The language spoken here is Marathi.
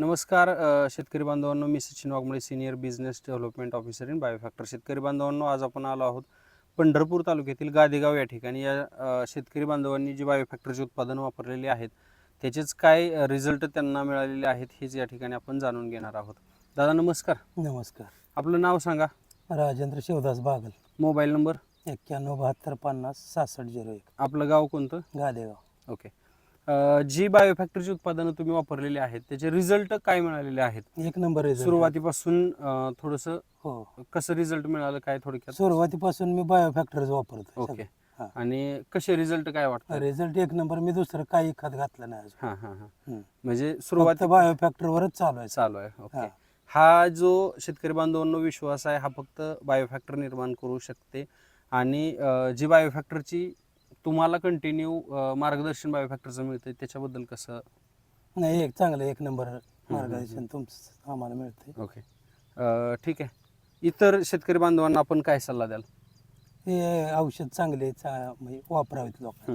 नमस्कार शेतकरी बांधवांनो मी Sachin Waghmode senior business development officer in Biofactor शेतकरी बांधवांनो आज आपण आलो आहोत पंढरपूर तालुक्यातील गादेगाव या ठिकाणी. या शेतकरी बांधवांनी जी बायोफॅक्टरची उत्पादनं वापरलेली आहेत त्याचेच काय रिझल्ट त्यांना मिळालेले आहेत हेच या ठिकाणी आपण जाणून घेणार आहोत. दादा नमस्कार. नमस्कार. आपलं नाव सांगा. राजेंद्र शिवदास बागल. Mobile number? एक्क्याण्णव बहात्तर पन्नास सहासष्ट झिरो एक. आपलं गाव कोणतं? गादेगाव. ओके. जी बायोफॅक्टरची उत्पादनं तुम्ही वापरलेली आहेत त्याचे रिझल्ट काय मिळालेले आहेत? एक नंबर result. सुरुवातीपासून थोडंसं हो. कसं रिझल्ट मिळालं काय थोडक्यात? सुरुवातीपासून मी बायोफॅक्टरीज वापरतो ओके. आणि कसे रिझल्ट काय वाटतं? रिझल्ट एक नंबर मी दुसरं काही खत घातलं नाही अजून. हां हां हां. हम्म. म्हणजे सुरुवात फक्त बायोफॅक्टरीवरच चालू आहे चालू आहे. ओके. हा. हा जो शेतकरी बांधवांनो विश्वास आहे हा फक्त बायोफॅक्टर निर्माण करू शकते. आणि अ, जी बायोफॅक्टरची तुम्हाला कंटिन्यू मार्गदर्शन बायोफॅक्टरचं मिळतं त्याच्याबद्दल कसं? नाही एक चांगलं एक नंबर मार्गदर्शन तुमचं आम्हाला मिळते ओके. ठीक आहे. इतर शेतकरी बांधवांना आपण काय सल्ला द्याल? हे औषध चांगले चा- म्हणजे वापरावेत लोक